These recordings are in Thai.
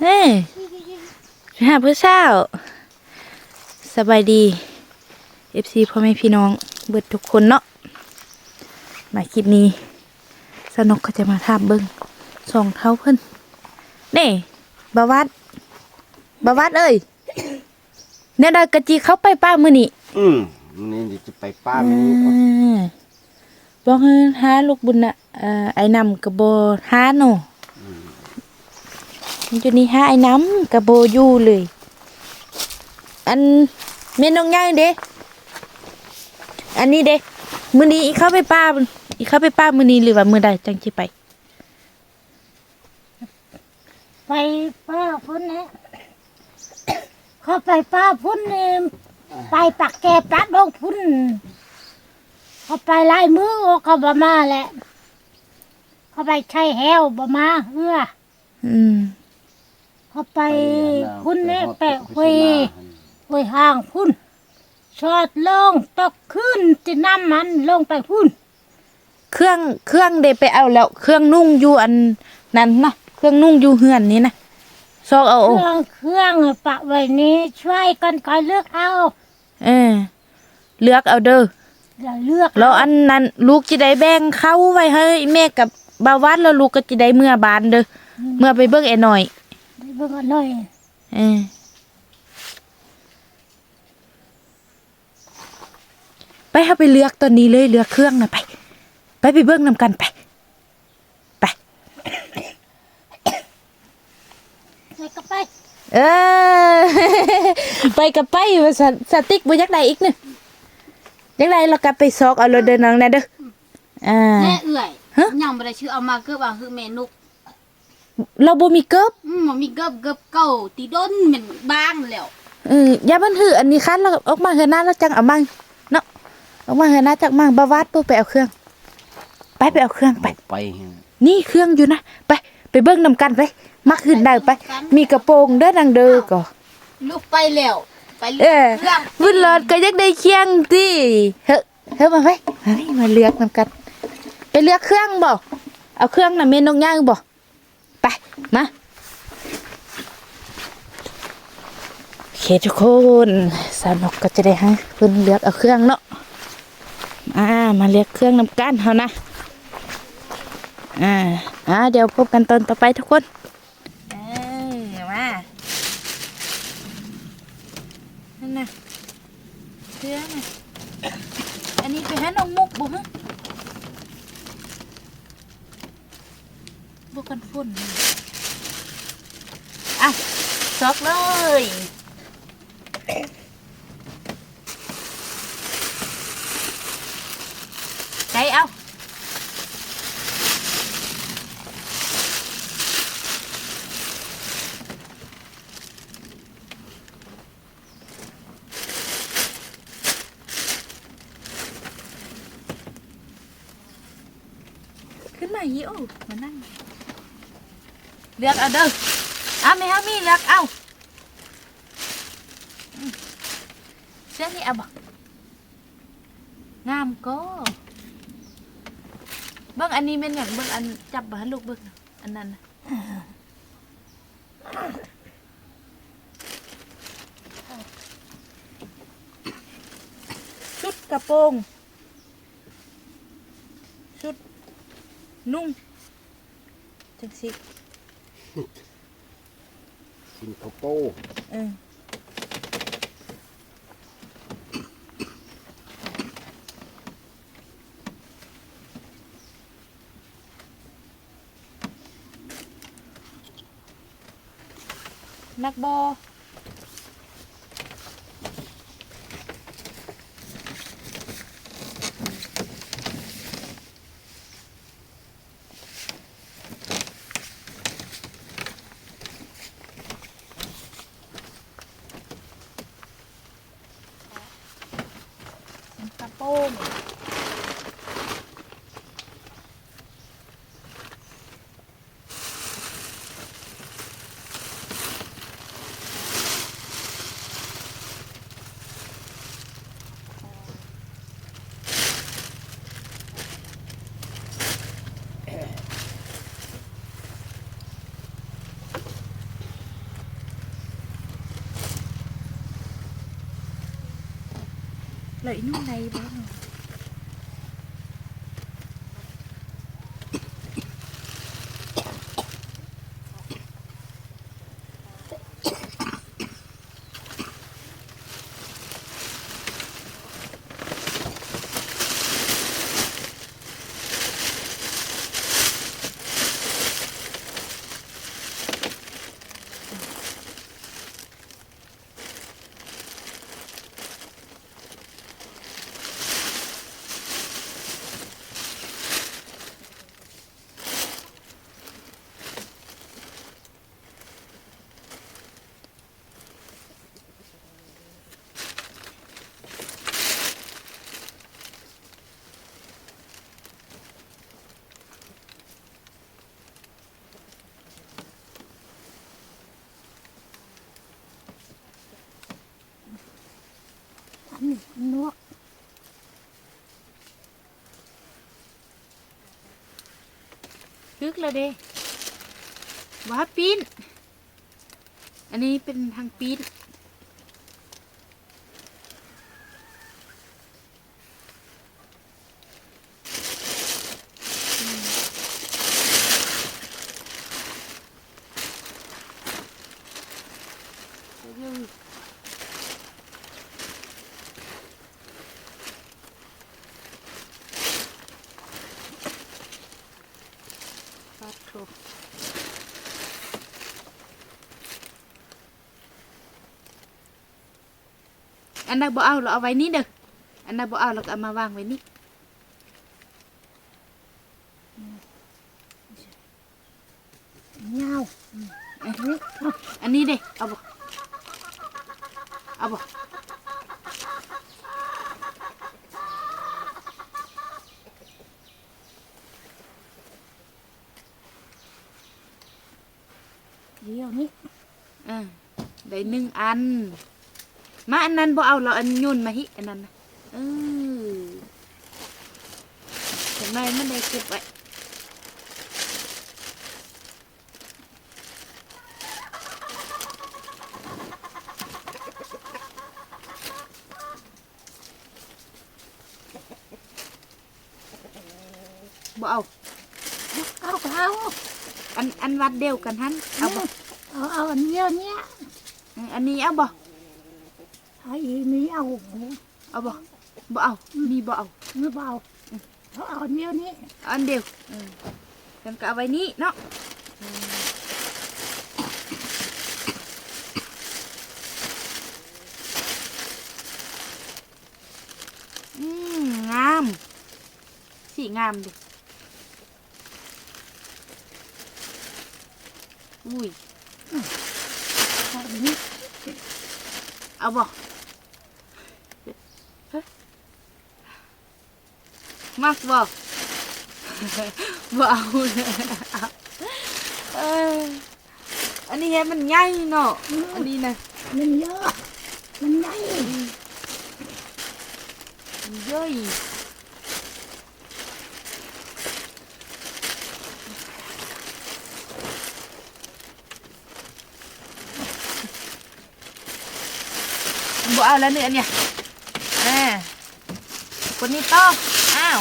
เฮ้ยไปหาผู้สาวสบายดี FC พ่อแม่พี่น้องเบิดทุกคนเนาะมาคลิปนี้ สนุกก็จะมาทำเบิ้งสองเท้าเพิ่นเน่บาวัดบาวัดเอ้ยเนี่ยดากะจีเข้าไปป้ามือนี่อืมนี่เดี๋ยวจะไปป้ามันนี้เอาอ่าบอกให้หาลูกบุญน่ะเอ่อไอ้นำกระโบหาโนมัน อยู่นี่หาไอ้น้ำกระโบอยู่เลย อันเมนน้องใหญ่เด้อันนี้เด้มือนี้อีเข้าไปป้าบุญอีเข้าไปป้ามือนี้หรือว่ามือใดจังจิไป ไปป้าพุ่นเนี่ยเขาไปป้าพุ่นเนี่ยไปปักแกปักดงพุ่นเขาไปไล่มือเขาบมาแหละเขาไปใช้แหวบมาเฮืออืม เขาไปพุ่นเนี่ยแปะคุยคุยห่างพุ่นชอดลงตกขึ้นจะน้ำมันลงไปพุ่นเครื่องเครื่องเดไปเอาแล้ว เครื่องนุ่งอยู่อันนั้นนะเครื่องนุ่งอยู่เฮือนนี้นะซอกเอาเคเอารื่องเครื่องปะไว้นี้ช่วยกันคอยเลือกเอา เออเลือกเอาเด้ออย่าเลือกแล้วอันนั้นลูกจะได้แบ่งเข้าไว้ให้แม่กับบาวัดแล้วลูกก็จะได้เมื่อบานเด้อเมื่อไปเบิ่งไอ้หน่อย เบิ่งกันหน่อยเออไปเฮาไปเลือกตอนนี้เลยเลือกเครื่องน่ะไป ไปไปเบิ่งนำกันไปไปไปก็ไปเออไปกับไปว่าสสติ๊กบ่อยากได้อีกเนึอยากได้เรากลับไปซอกเอาเลยเด้อน้องนะเด้ออ่าแม่เอื่อยฮะยังบ่ได้ชื่อเอามาเกือบว่าคือแม่นุก เราบ่มีเกิบอืมบ่มีเกือบเกือบเก่าตีด้นเหม็นบางแล้วเอออย่าบันถืออันนี้คันแล้วออกมาเฮือหน้าแล้วจังเอามั่งเนาะออกมาเฮือหน้าจักมั่งบาวาดปุ๊บไปเอาเครื่อง ไปไปเอาเครื่องไปไป นี่เครื่องอยู่นะไปไปเบิ่งนำกันไปมักขึ้นได้ไป มีกระโปรงเด้อดังเด้อก็ลูกไปแล้วไปเอเรื่ออเรื่องบุญหลอดก็อยากได้เคียงติเฮ้เฮ้มาไปมานี่มาเลือกนำกัน ไปเลือกเครื่องบ่เอาเครื่องน่ะเมนนกย่างบ่ ไป มาโอเคทุกคนสาวนกก็จะได้ให้เพิ่นเลือกเอาเครื่องเนาะอ่ามาเลือกเครื่องนำกันเฮานะอ่าอ่าเดี๋ยวพบกันตอนต่อไปทุกคนเอ้ยมานั่นน่ะเครื่องน่ะอันนี้ไปหาน้องมุกบ่ฮ บวกันฝุ่นอะซอกเลยใจเอา ขึ้นมาหิวมานั่ง เลือกเอาเด้อเอาไม่เอามีเลือกเอาเสื้อนี่เอาบ่งามก็เบิ่งอันนี้เป็นอย่างเบิ่งอันจับบ่ให้ลูกเบิ่งอันนั้นชุดกระโปรงชุดนุ่งจังสิ กินข้าวโป้เออนักบอ đẩy nó này vào นวกกึกเลยเด้ว้าปีนอันนี้เป็นทางปีน anh đã bỏ ao là ở váy ní được anh đã bỏ ao là mà vàng váy ní เงา anh đi đi ao bỏ ao bỏ เดี๋ยวนี้ à đấy nưng ăn mà anh ăn bỏ ao là anh nhôn mà hít anh ăn này ừ hôm nay nó đây kịp vậy bỏ ao เอาเขา ăn ăn vặt đều cần hắn ao bỏ เอาเอาอันเดียวเนี้ย Ừ, anh đi ao bỏ เอา อีนี้เอา ao bỏ bỏ ao đi bỏ ao ไม่เบาเอาเอาอันเดียวนี้ ăn đều ừ. cần cả vài ní nó Ừm, ngam chỉ ngam đi ui เอาอันนี้ ao bỏ mắc vợ. Vợ anh đi em mình nhây nọ. Anh đi nè, mình dơ mình nhây mình dơ gì bỏ lên nữa nhỉ nè. ดนี่ต้ออ้าว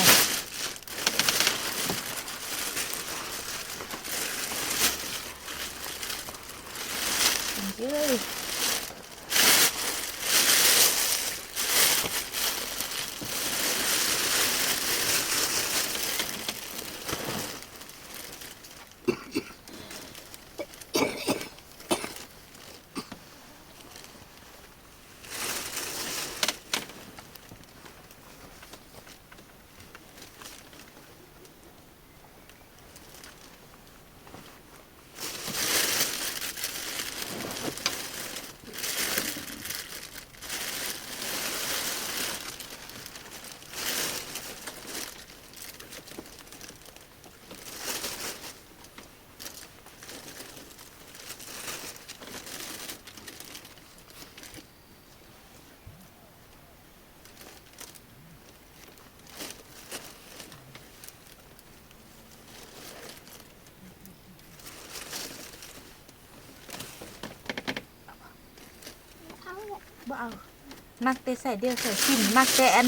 มักแต่ใส่เดียวใส่ชิ้นมักแต่อัน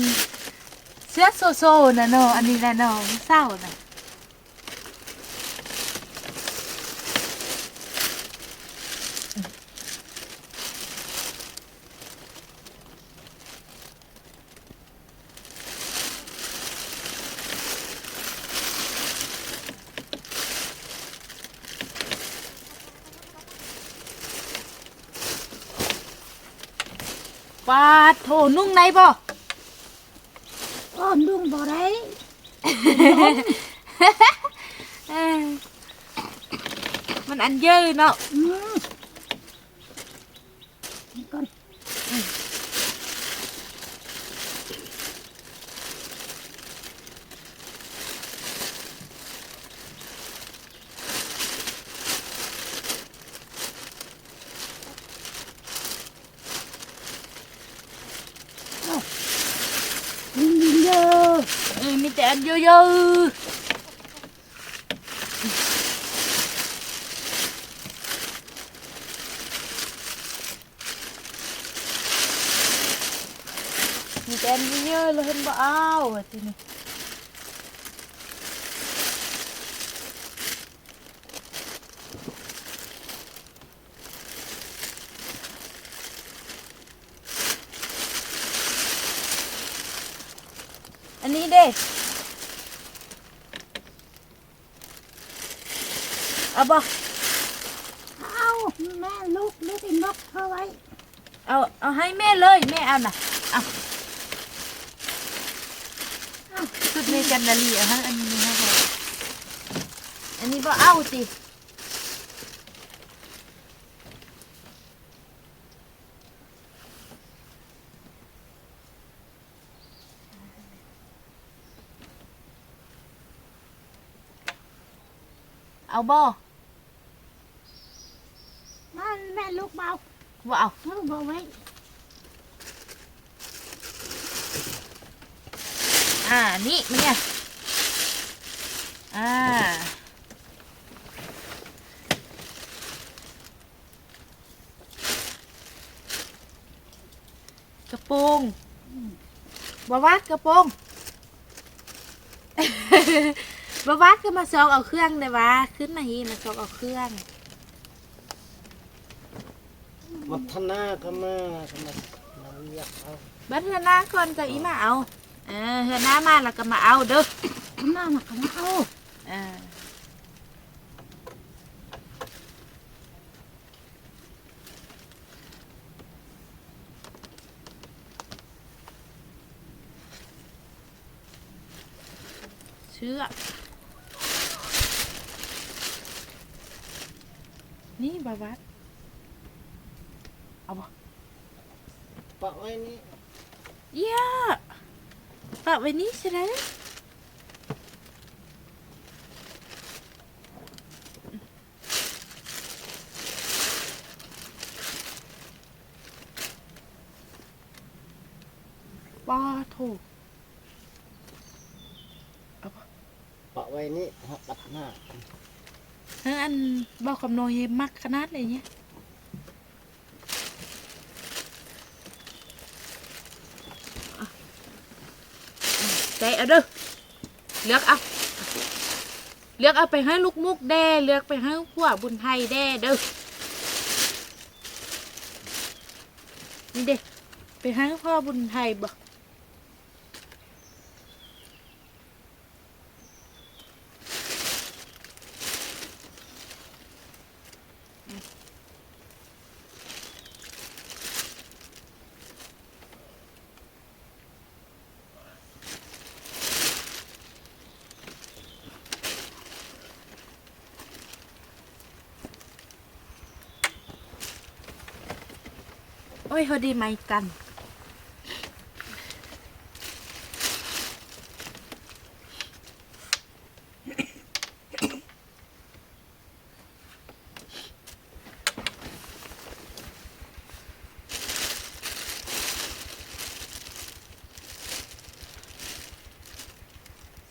เสื้อโซโซนะเนาะอันนี้แหละเนาะเศร้าน่ะ ปาดโถนุ่งในบ่ก็ดุ้งบ่ได้เอ้ยมันอันเยอะเนาะ อืมนี่ก่อน ยิงยิงเยอะ เออมีแต่อันเยอะๆมีแต่อันเยอะๆเลยเห็นบ่เอาอะทีนี้อันนี้เด้เอาบ่เอาแม่ลูกลูกอินบ็อกเข้าไว้ เอา เอาให้แม่เลย แม่เอาน่ะเอาเอาสุดใน กันนาลีเอาให้อันนี้ให้ก่อนอันนี้บ่เอาสิเอาบ่มาแม่ลูกเบาบ่เอาลูกเบาไว้ อ่า นี่มันเนี่ย อ่า กระโปรงบาวัดกระโปรงบาวัดก็มาซอกเอาเครื่องเลยวะ ขึ้นมาฮีมาซอกเอาเครื่องมัทนาก็มาก็มาเราเรียกเอา บัดเฮือหน้าก่อนจะอีมาเอา เออเฮือหน้ามาแล้วก็มาเอาเด้อหน้าหนักมาเอาอ่าเชือกนี่บาวัดเอาบ่ปะไว้นี่เยี่ย ปะไว้นี้ใช่ไหมป้าโถปะไว้นี่ฮะปัดหน้าเฮ้ยอันบอกคำนอยมักขนาดเลยเนี่ย ใจเอาเด้อเลือกเอาเลือกเอาไปให้ลูกมุกแด้เลือกไปให้พวกบุญไทยแด้เด้อนี่เด้ไปให้พ่อบุญไทยบ่ อ้ยเขาดีไหมกัน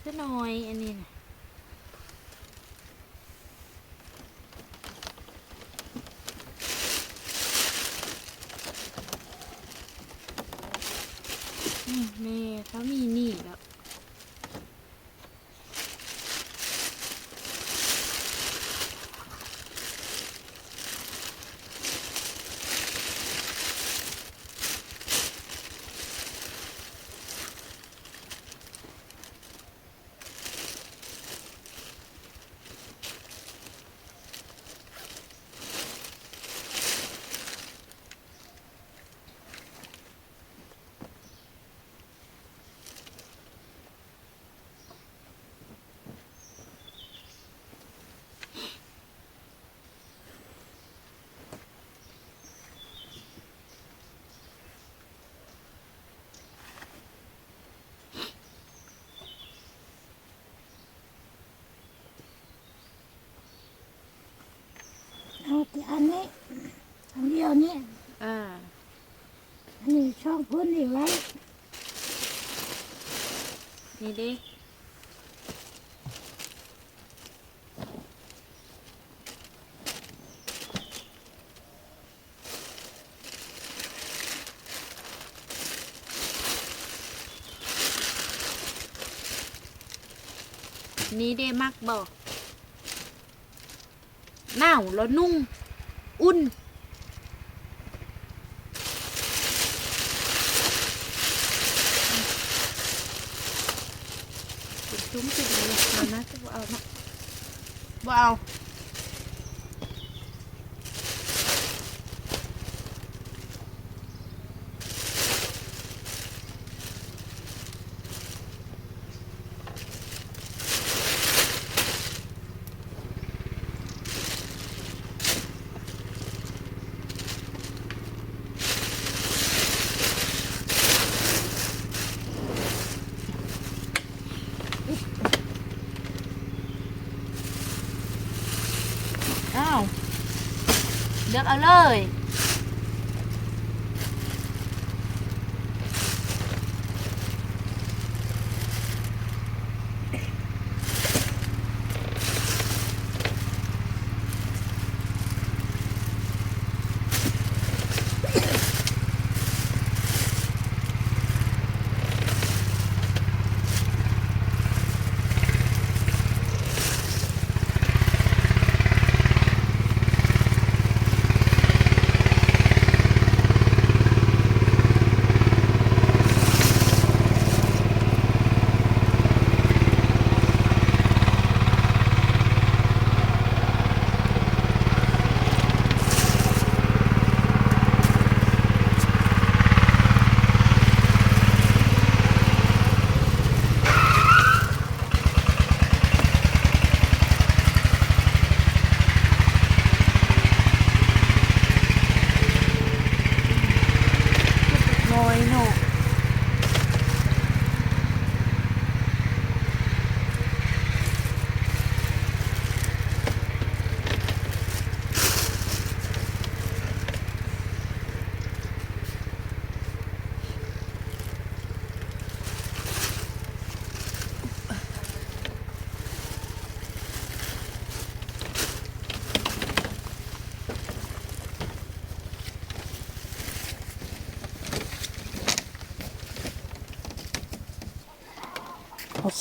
เสื้อน้อยอันนี้นะ แม่เขามีหนี่แล้ว เอา แต่อันนี้อันเดียวนี่อ่า อันนี้ช่องพื้นอีกไว้นี่เด้นี่เด้มักบ่หนาวแล้วนุ่ง อุ่นจุ้มสิเลยเอานะจะบ่เอาเนาะบ่เอา Yeah.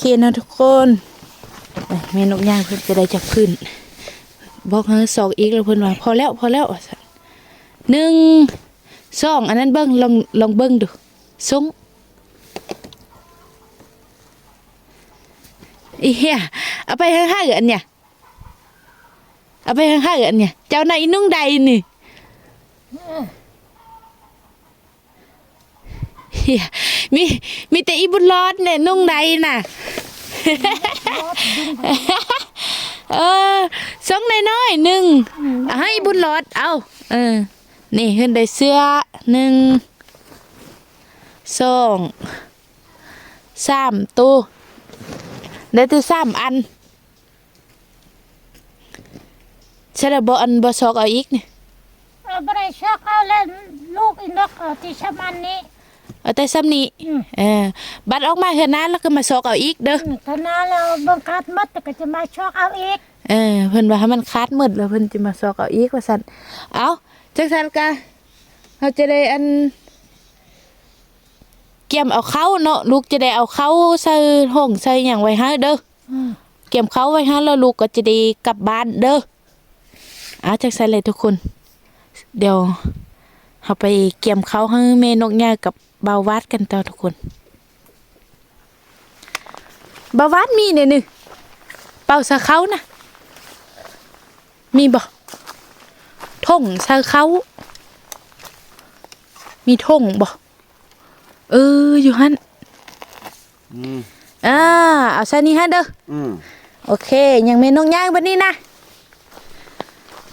เคนะทุกคนไปเมนกย่างเพิ่นจะได้จากพื้น บอกให้สองอีกแล้วเพิ่นว่าพอแล้วพอแล้วหนึ่งสองอันนั้นเบิ้งลองลองเบิ้งดูซุ้งอีเหี้ยเอาไปข้างๆอันเนี่ยเอาไปข้างๆอันเนี่ยเจ้านายนุ่งใดนี่เหี้ย มีมีแต่อีบุญรอดเนี่ยนุ่งใดน่ะเออสองน้อยๆหนึ่งเอาให้บุญรอดเอาเออนี่ขึ้นได้เสื้อหนึ่งสองสามตัวได้ตัวสามอันใช่แล้วบอันบสอกเอาอีกนี่เราไม่ได้ชอกเอาเล่นลูกอีนกเอาที่ชะมันนี้ เอาแต่ซ้ำนี้อืม เออบัดออกมาเห็นนะแล้วก็มาสอกเอาอีกเด้ออืมตอนนั้นเราบังคับมัดแต่ก็จะมาชอกเอาอีกเออเพิ่นว่าให้มันคาดมืดแล้วเพิ่นจะมาสอกเอาอีกว่าซั่นเอาจังซั่นกะเฮาจะได้อัน เกี่ยมเอาเข้าเนาะลูกจะได้เอาเข้าใส่ห้องใส่หยังไว้ให้เด้อ อืมเกี่ยมเข้าไว้ให้แล้วลูกก็จะได้กลับบ้านเด้อเอาจักใส่เลยทุกคน เดี๋ยวเราไปเกี่ยมเข้าให้แม่นกย่ากับ เบาวาดกันต่อทุกคนเบาวาดมีเนี่ยนึเป่าสะเขานะมีบ่ท่งสะเขามีท่งบ่เอออยู่หันอืมอ่าเอาซะนี่ฮะเด้ออืมโอเค ยังเมนกย่างบันนี้นะ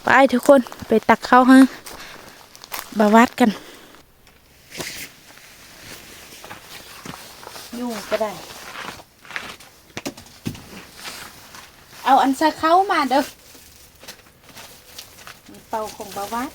ไปทุกคนไปตักข้าวฮะบาวัดกัน ยุ่งก็ได้ เอาอันซะเข้ามาเด้อเป่าของบาวาด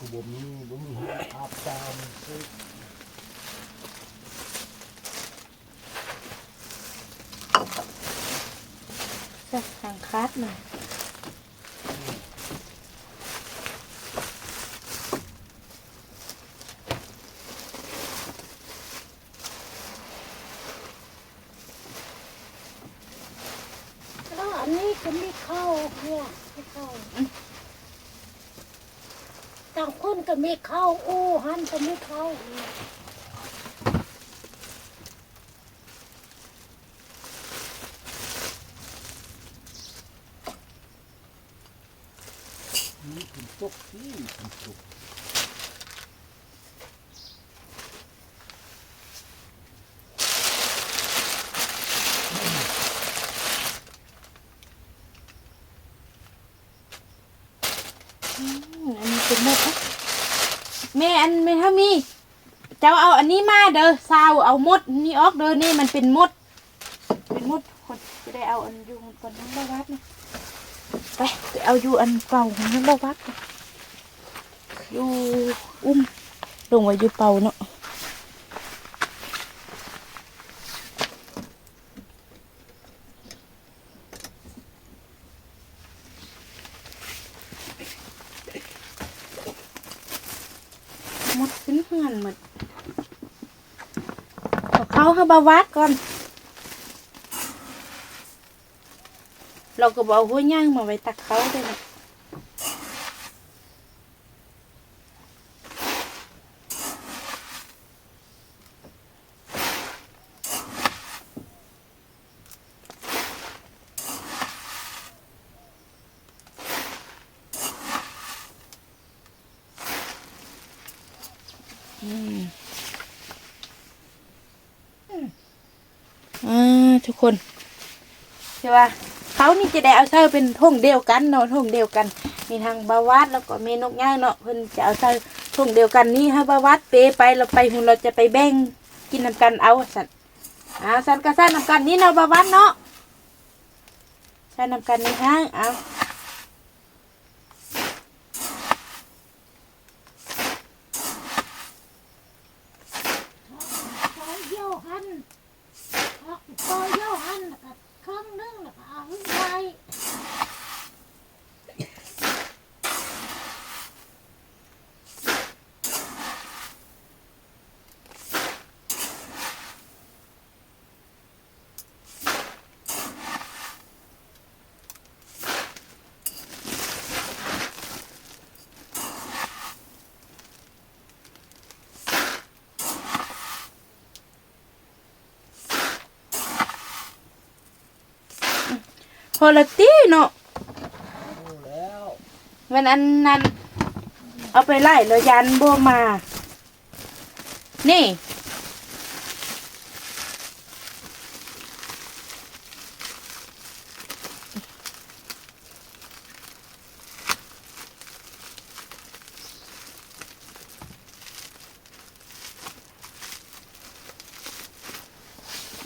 กูบ่มีบ่มีอาบตามซื้อจะทางคัดหน่อย แล้วอันนี้ก็มีเข้าเนี่ยมีเข้าต่างคนก็มีเข้าอู้หันก็มีเข้าเนี่ย นี่เป็นตุกที่เป็นตุก อืมอันนี้ เป็นมดนะแม่อันไม่ถ้ามีเจ้าเอาอันนี้มาเด้อซาวเอามดนี่ออกเด้อนี่มันเป็นมด เป็นมดคนจะได้เอาอันอยูมันก่อนน้องบาวัดนะไปไปเอาอยู่อันเป่าของน้องบาวัดก่อนอยู่อุ้มลงไว้อยู่เป่าเนาะ หมดขึ้นเฮือนหมดเอาเขาให้ บาวัดก่อน เราก็บอกหัวย่างมาไว้ตักเขาด้วยนะอ่า ทุกคนใช่ป่ะเขานี่จะได้เอาใส่เป็นท่งเดียวกันเนาะท่งเดียวกัน มีทางบาวัดแล้วก็เมนกย่างเนาะเพิ่นจะเอาใส่ท่งเดียวกันนี่ให้บาวัดเปไปเราไปหุ่นเราจะไปแบ่งกินนำกันเอาสัตว์อ่าสัตว์ก็ใส่นำกันนี่เนาะบาวัดเนาะใช้นำกันในห้างเอา โหละตี้เนาะวันนั้นนั้นเอาไปไล่แล้ยันโบมา นี่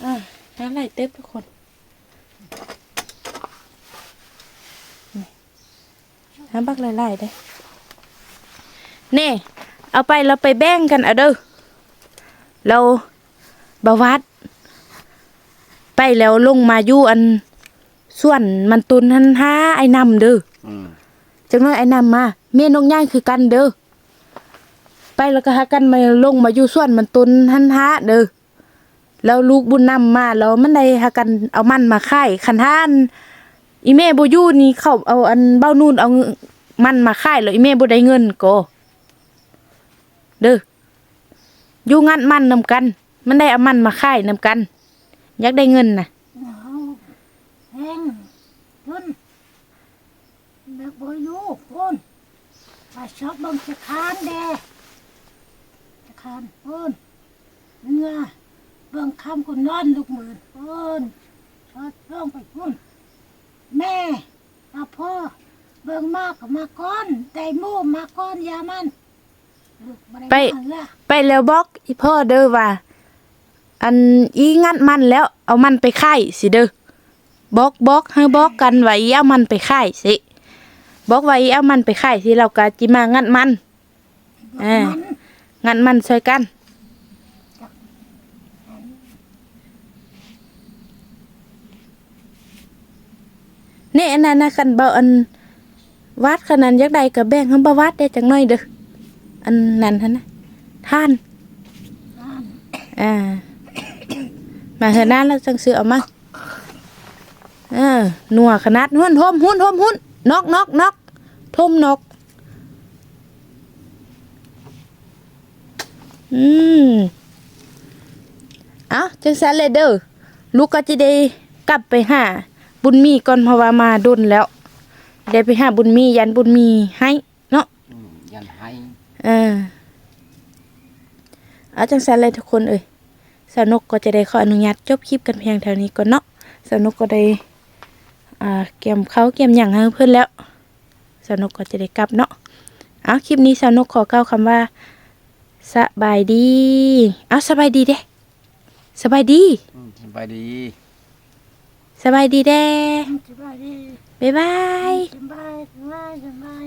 อะแล้วไล่เต็บทุกคน หาบักหลายๆได้เน่เอาไปเราไปแบ่งกันเอาเด้อเราบาวัด ไปแล้วลงมาอยู่อันส่วนมันตุนหันหาไอ้นำเด้ออืมจังน้อยไอ้นำมาเมียนกย่างคือกันเด้อไปแล้วก็หากันมาลงมาอยู่ส่วนมันตุนหันหาเด้อแล้วลูกบุญนำมาแล้วมันได้หากันเอามันมาขายคันท่าน อีเม่บ่อยู่นี่เขาเอาอันเบ้านู่นเอามันมาขายแล้วอีเม่บ่ได้เงินก็เด้ออยู่งัดมันนำกัน มันได้เอามันมาขายนำกัน อยากได้เงินนะเอาแห้งพุ่นเด็กบ่อยู่พุ่นไปชอบบังสะคานแดสะคานพุ่นเนื้อเบิ่งคำคนนอนลูกหมือพุ่นชอดลงไปพุ่น แม่มาพ่อ เบิ่งมากกับมาก้อนได้หมู่มาก้อนอยามันลูกบ่ด้ไป มาเด้อไปแล้วบอกอีพ่อเด้อว่า อันอีงัดมันแล้วเอามันไปค่ายสิเด้อบอกบอกให้บอกกันว่าอีเอามันไปค่ายสิบอกว่าอีเอามันไปค่ายสิเราก็จิมางัดมัน เออมันงัดมันช่วยกัน นี่อนนั้นนะคันเบาอันวัดขนาดยักใดกับแบ่งให้บ่วัดได้จังน้อยเด้ออันนั้นหั่นนะท่านอ่ามาเถอะนะเราจังซื้อเอามาเออหนัวขนาดหุ่นทมหุ่นทมหุ่นนกนกนกทมนกอืมเอาจังสันเลยเด้อลูกก็จะได้กลับไปหา บุญมีก่อนเพราะว่ามาดุนแล้วได้ไปหาบุญมียันบุญมีให้เนาะอืมยันให้เออเอาจังสันเลยทุกคนเอ้ยสาวนกก็จะได้ขออนุญาตจบคลิปกันเพียงเท่านี้ก่อนเนาะสาวนกก็ได้อ่าเก็มเขาวเก็มอย่างให้เพื่อนแล้วสาวนกก็จะได้กลับเนาะเอาคลิปนี้สาวนกขอกล่าวคำว่าสบายดี เอาสบายดีเด้สบายดี อืมสบายดี สบายดีเด้ สบายดีบ๊ายบาย สบายสบายสบาย